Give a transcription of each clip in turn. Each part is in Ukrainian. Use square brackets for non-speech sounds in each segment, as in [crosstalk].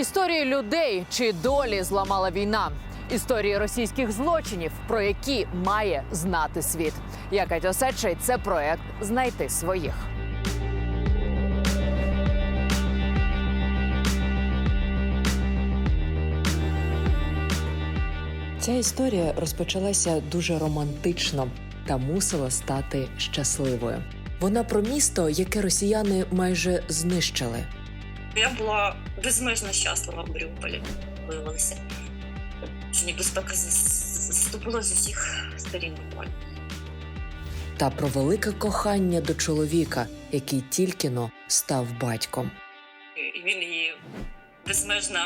Історії людей чи долі зламала війна. Історії російських злочинів, про які має знати світ. Я Катя Осадчий, це проект Знайти своїх. Ця історія розпочалася дуже романтично та мусила стати щасливою. Вона про місто, яке росіяни майже знищили. Я була безмежно щаслива в Маріуполі, виявилося. Що небезпека заступила з усіх сторін буквально. та про велике кохання до чоловіка, який тільки но став батьком. І він її безмежно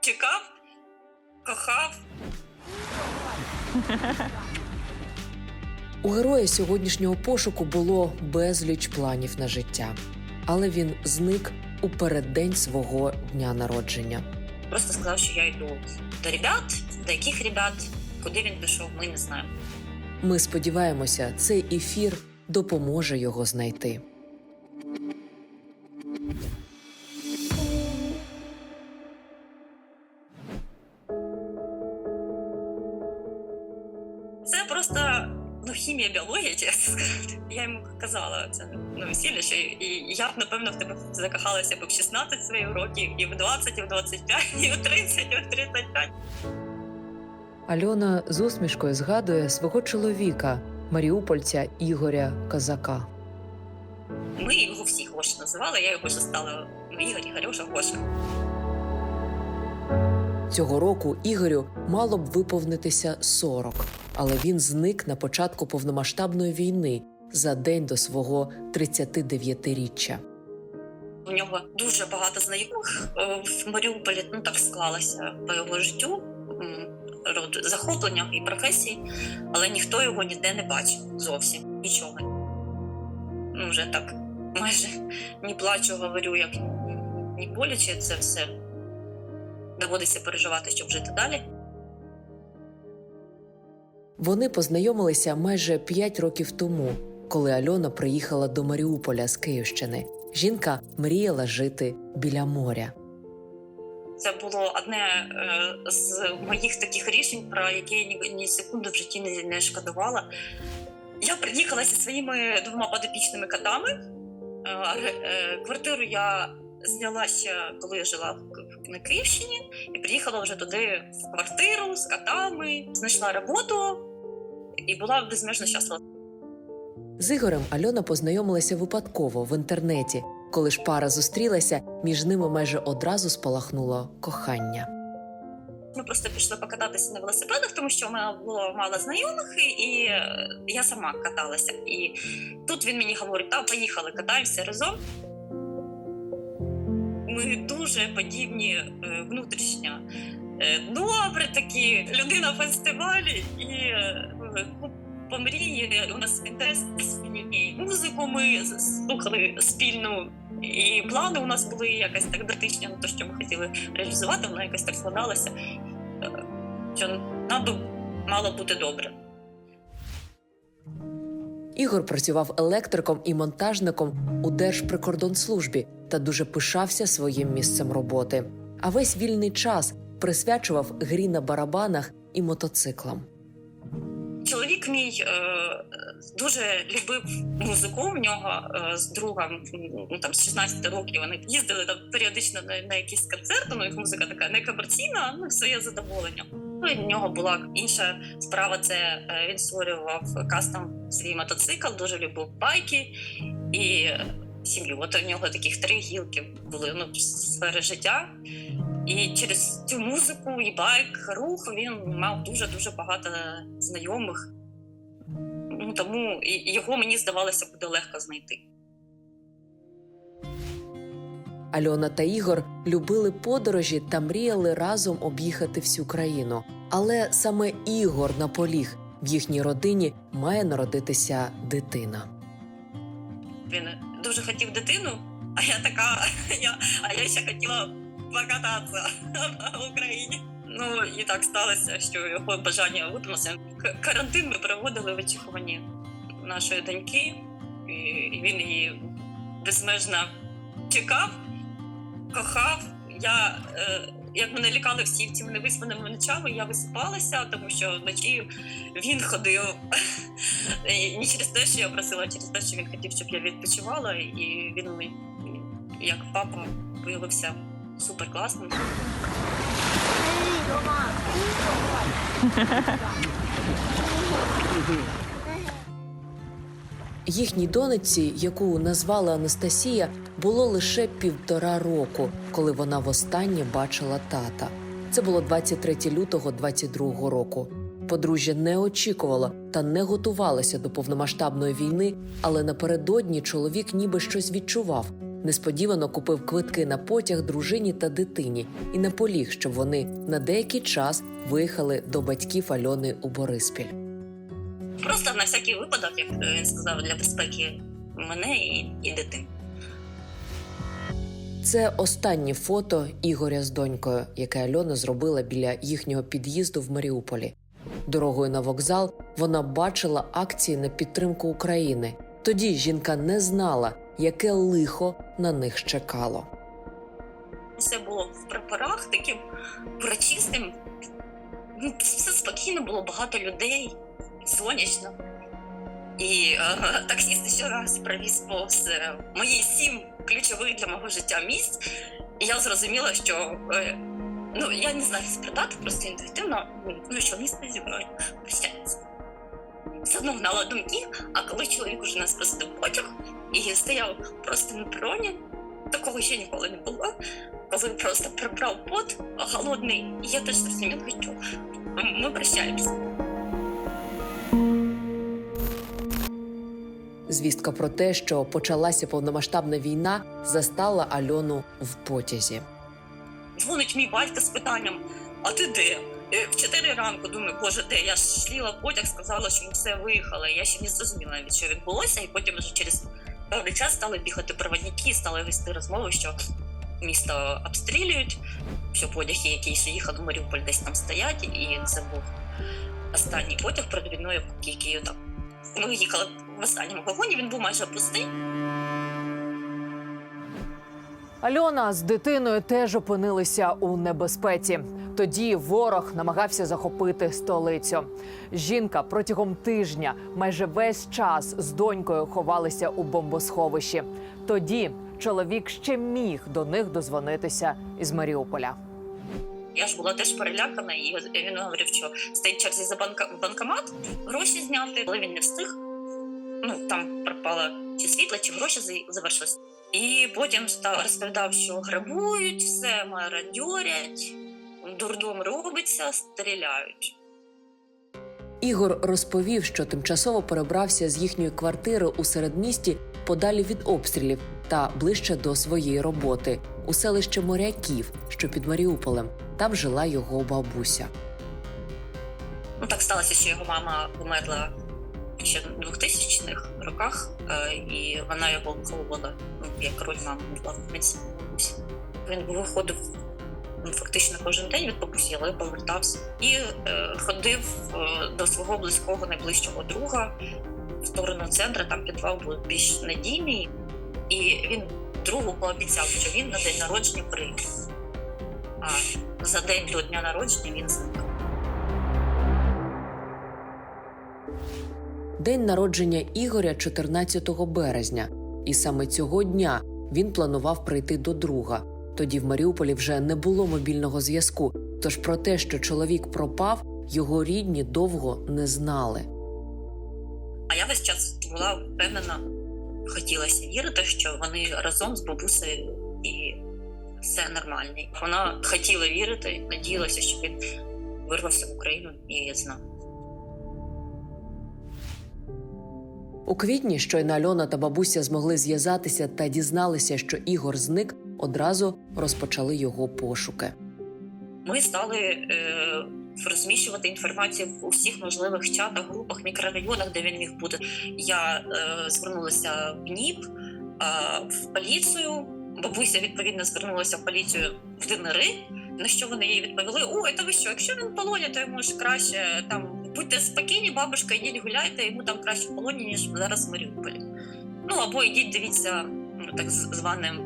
чекав, кохав. У героя сьогоднішнього пошуку було безліч планів на життя, але він зник у переддень свого дня народження. Просто сказав, що я йду до ребят, до яких ребят, куди він пішов, ми не знаємо. Ми сподіваємося, цей ефір допоможе його знайти. Це просто ну, хімія, біологія, чесно сказати. Я йому казала це на весіллі, що і я б, напевно, в тебе закохалася б в 16 своїх років, і в 20, і в 25, і в 30, і в 35. Альона з усмішкою згадує свого чоловіка, маріупольця Ігоря Козака. Ми його всі Гош називали, я його вже стала Ігор, Ігорюша, Гоша. Цього року Ігорю мало б виповнитися 40, але він зник на початку повномасштабної війни за день до свого 39-річчя. У нього дуже багато знайомих е, в Маріуполі. Ну так склалося по його життю, род захоплення і професії, але ніхто його ніде не бачив зовсім нічого. Ну, вже так майже ні плачу, говорю, як ні боляче це все. Доводиться переживати, щоб жити далі. Вони познайомилися майже 5 років тому, коли Альона приїхала до Маріуполя з Київщини. Жінка мріяла жити біля моря. Це було одне е, з моїх таких рішень, про які я ні, секунди в житті не, шкодувала. Я приїхала зі своїми двома подопічними котами. Е, е, квартиру я зняла ще, коли я жила на Київщині, і приїхала вже туди в квартиру з котами, знайшла роботу і була безмежно щаслива. З Ігорем Альона познайомилася випадково в інтернеті. Коли ж пара зустрілася, між ними майже одразу спалахнуло кохання. Ми просто пішли покататися на велосипедах, тому що у мене було мало знайомих, і- е, я сама каталася. І тут він мені говорить: та поїхали, катаємося разом. Ми дуже подібні е, внутрішньо. Е, Добре такі, людина фестивалі і по мрії у нас інтерес спільні. Музику ми слухали спільну. І плани у нас були якось так дотичні на те, що ми хотіли реалізувати, воно якось так складалося е, що нам би мало бути добре. Ігор працював електриком і монтажником у Держприкордонслужбі та дуже пишався своїм місцем роботи. А весь вільний час присвячував грі на барабанах і мотоциклам. Чоловік мій е, дуже любив музику. В нього е, з другом ну, там, з 16 років вони їздили там, періодично на, на якісь концерти. Ну, їх музика така некомерційна, ну своє задоволення. Ну, і в нього була інша справа. Це е, він створював кастом свій мотоцикл, дуже любив байки і сім'ю. От у нього таких три гілки були ну, сфери життя. І через цю музику і байк, рух він мав дуже дуже багато знайомих. Ну тому його мені здавалося буде легко знайти. Альона та Ігор любили подорожі та мріяли разом об'їхати всю країну. Але саме Ігор наполіг в їхній родині має народитися дитина. Він дуже хотів дитину, а я така, [laughs] я, а я ще хотіла покататися [laughs] в Україні. Ну і так сталося, що його бажання виконалося. Карантин ми проводили в очікуванні нашої доньки, і він її безмежно чекав, кохав. Я е, як мене лякали всі цими невиспаними ночами, я висипалася, тому що вночі він ходив [laughs] не через те, що я просила, а через те, що він хотів, щоб я відпочивала, і він як папа виявився супер класним. [laughs] Їхній донечці, яку назвали Анастасія, було лише півтора року, коли вона востаннє бачила тата. Це було 23 лютого 22 року. Подружжя не очікувало та не готувалося до повномасштабної війни, але напередодні чоловік ніби щось відчував. Несподівано купив квитки на потяг дружині та дитині і наполіг, щоб вони на деякий час виїхали до батьків Альони у Бориспіль. Просто на всякий випадок, як він сказав, для безпеки мене і, і дитини. Це останнє фото Ігоря з донькою, яке Альона зробила біля їхнього під'їзду в Маріуполі. Дорогою на вокзал вона бачила акції на підтримку України. Тоді жінка не знала, яке лихо на них чекало. Все було в прапорах таким урочистим. Ну, Все спокійно, було багато людей, сонячно. І е, таксіст ще раз провіз повз е, мої сім ключових для мого життя місць. І я зрозуміла, що е, ну я не знаю спитати, просто інтуїтивно, ну що місце зі мною прощається. Все одно гнала думки, а коли чоловік уже нас посадив потяг і стояв просто на пероні, такого ще ніколи не було. Коли просто прибрав пот голодний, і я теж зрозуміла, що ми прощаємося. Звістка про те, що почалася повномасштабна війна, застала Альону в потязі. Дзвонить мій батько з питанням: А ти де? Е, В 4 ранку думаю, боже, де? Я ж шліла в потяг, сказала, що ми все виїхали. Я ще не зрозуміла навіть, що відбулося, і потім вже через певний час стали бігати проводники, стали вести розмови, що місто обстрілюють, що потяги, ще їхали в Маріуполь, десь там стоять, і це був останній потяг перед війною, який там. Ми їхали в останньому вагоні, він був майже пустий. Альона з дитиною теж опинилися у небезпеці. Тоді ворог намагався захопити столицю. Жінка протягом тижня майже весь час з донькою ховалися у бомбосховищі. Тоді чоловік ще міг до них дозвонитися із Маріуполя. Я ж була теж перелякана, і він говорив, що стоїть черзі за банка банкомат, гроші зняти, але він не встиг. Ну там пропало чи світло, чи гроші за- завершились. І потім став розповідав, що грабують, все мародьорять, дурдом робиться, стріляють. Ігор розповів, що тимчасово перебрався з їхньої квартири у середмісті подалі від обстрілів та ближче до своєї роботи у селище Моряків, що під Маріуполем. Там жила його бабуся. Ну так сталося, що його мама померла ще в 2000-х роках, е, і вона його виховувала ну, як роль мами була в бабусі. Він виходив ну, фактично кожен день від бабусі, але повертався. І е, ходив е, до свого близького найближчого друга в сторону центру, там підвал був більш надійний, і він другу пообіцяв, що він на день народження прийде. А за день до дня народження він зник. День народження Ігоря 14 березня, і саме цього дня він планував прийти до друга. Тоді в Маріуполі вже не було мобільного зв'язку. Тож про те, що чоловік пропав, його рідні довго не знали. А я весь час була впевнена, хотілося вірити, що вони разом з бабусею і все нормально. Вона хотіла вірити, надіялася, що він вирвався в Україну і з У квітні щойно Альона та бабуся змогли зв'язатися та дізналися, що Ігор зник, одразу розпочали його пошуки. Ми стали е, розміщувати інформацію в усіх можливих чатах, групах, мікрорайонах, де він міг бути. Я е, звернулася в НІП, е, в поліцію. Бабуся відповідно звернулася в поліцію в ДНР, на що вони їй відповіли: Ой, та ви що, якщо він в полоні, то йому ж краще там будьте спокійні, бабушка, йдіть гуляйте, йому там краще в полоні, ніж зараз в Маріуполі. Ну або йдіть, дивіться ну, так з- званим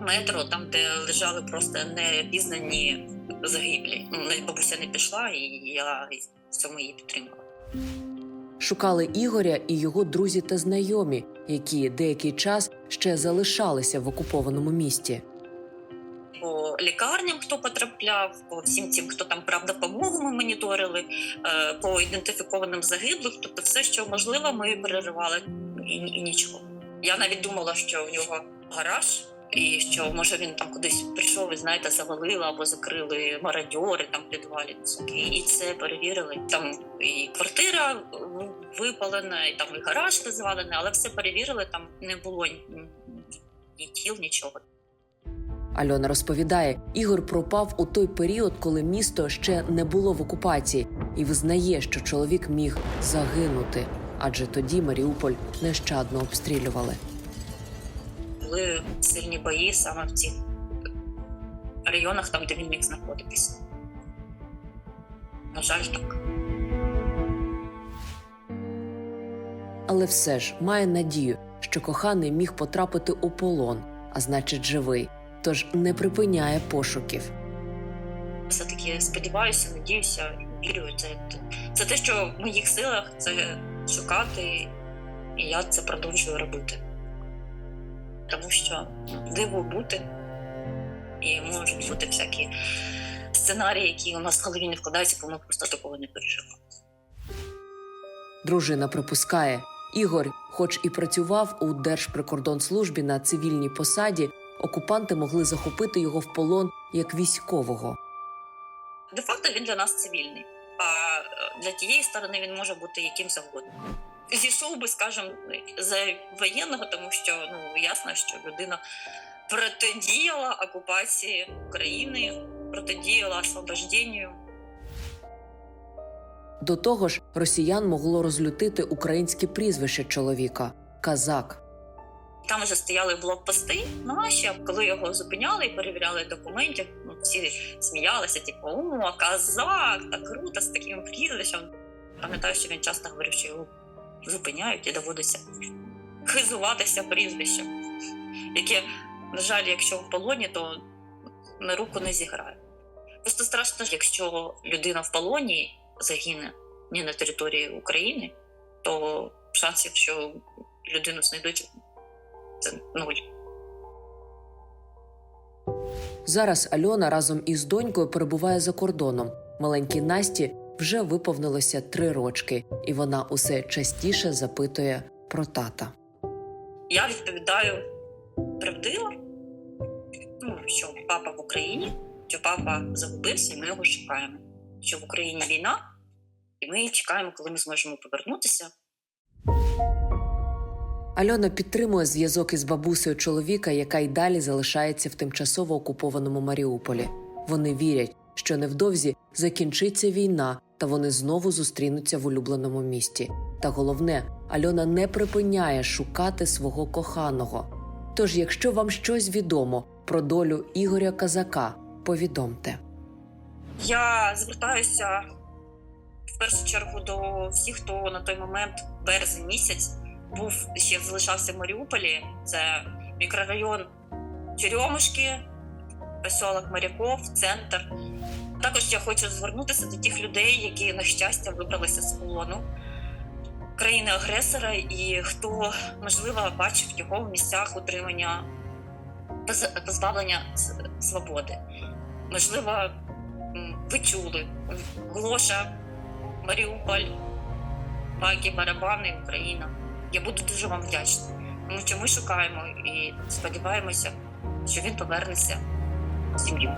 метро, там, де лежали просто непізнані загиблі. Ну, бабуся не пішла, і я в цьому її підтримала. Шукали Ігоря і його друзі та знайомі, які деякий час ще залишалися в окупованому місті. По лікарням, хто потрапляв, по всім тим, хто там правда допомогу ми моніторили, е, по ідентифікованим загиблих, тобто все, що можливо, ми переривали і, і нічого. Я навіть думала, що в нього гараж, і що може він там кудись прийшов і знаєте, завалили або закрили мародьори там в підвалі. І це перевірили. Там і квартира ну, випалена, і там і гараж розвалений, але все перевірили. Там не було ні тіл, нічого. Альона розповідає, Ігор пропав у той період, коли місто ще не було в окупації, і визнає, що чоловік міг загинути, адже тоді Маріуполь нещадно обстрілювали. були сильні бої саме в цих районах, там, де він міг знаходитися. На жаль, так. Але все ж має надію, що коханий міг потрапити у полон, а значить, живий, тож не припиняє пошуків. Все-таки сподіваюся, надіюся, вірю. Це, це те, що в моїх силах це шукати, і я це продовжую робити. Тому що диво бути, і можуть бути всякі сценарії, які у нас в голові не вкладаються, бо ми просто такого не пережили. Дружина припускає, Ігор, хоч і працював у Держприкордонслужбі на цивільній посаді, окупанти могли захопити його в полон як військового. Де-факто він для нас цивільний, а е, для тієї сторони він може бути яким завгодно. Зійшов би, скажімо, за воєнного, тому що ну ясно, що людина протидіяла окупації України, протидіяла освобожденню. До того ж, росіян могло розлютити українське прізвище чоловіка казак. Там вже стояли блокпости наші. Коли його зупиняли і перевіряли документів, ну всі сміялися, типу, о, казак, так круто з таким прізвищем. Пам'ятаю, що він часто говорив, що його зупиняють і доводиться хизуватися прізвищем, яке, на жаль, якщо в полоні, то на руку не зіграє. Просто страшно, якщо людина в полоні загине не на території України, то шансів, що людину знайдуть, це нуль. Зараз Альона разом із донькою перебуває за кордоном. Маленькій Насті вже виповнилося три рочки, і вона усе частіше запитує про тата. Я відповідаю правдиво, ну, що папа в Україні, що папа загубився, і ми його шукаємо. Що в Україні війна, і ми чекаємо, коли ми зможемо повернутися. Альона підтримує зв'язок із бабусею чоловіка, яка й далі залишається в тимчасово окупованому Маріуполі. Вони вірять, що невдовзі закінчиться війна, та вони знову зустрінуться в улюбленому місті. Та головне, Альона не припиняє шукати свого коханого. Тож, якщо вам щось відомо про долю Ігоря Казака, повідомте. Я звертаюся в першу чергу до всіх, хто на той момент, березень місяць, був ще залишався в Маріуполі. Це мікрорайон Черемушки, поселок Моряков, центр. Також я хочу звернутися до тих людей, які, на щастя, вибралися з полону країни-агресора, і хто, можливо, бачив його в місцях утримання позбавлення свободи. Можливо, ви чули Глоша, Маріуполь, Баги, Барабани, Україна. Я буду дуже вам вдячна, тому що ми шукаємо і сподіваємося, що він повернеться в сім'ю.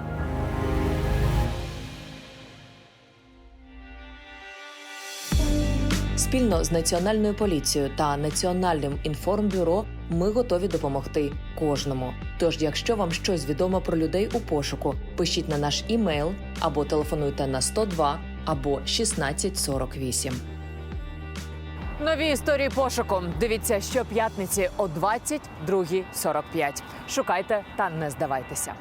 Спільно з національною поліцією та національним інформбюро ми готові допомогти кожному. Тож, якщо вам щось відомо про людей у пошуку, пишіть на наш імейл або телефонуйте на 102 або 1648. Нові історії пошуку. Дивіться щоп'ятниці о 22.45. Шукайте та не здавайтеся.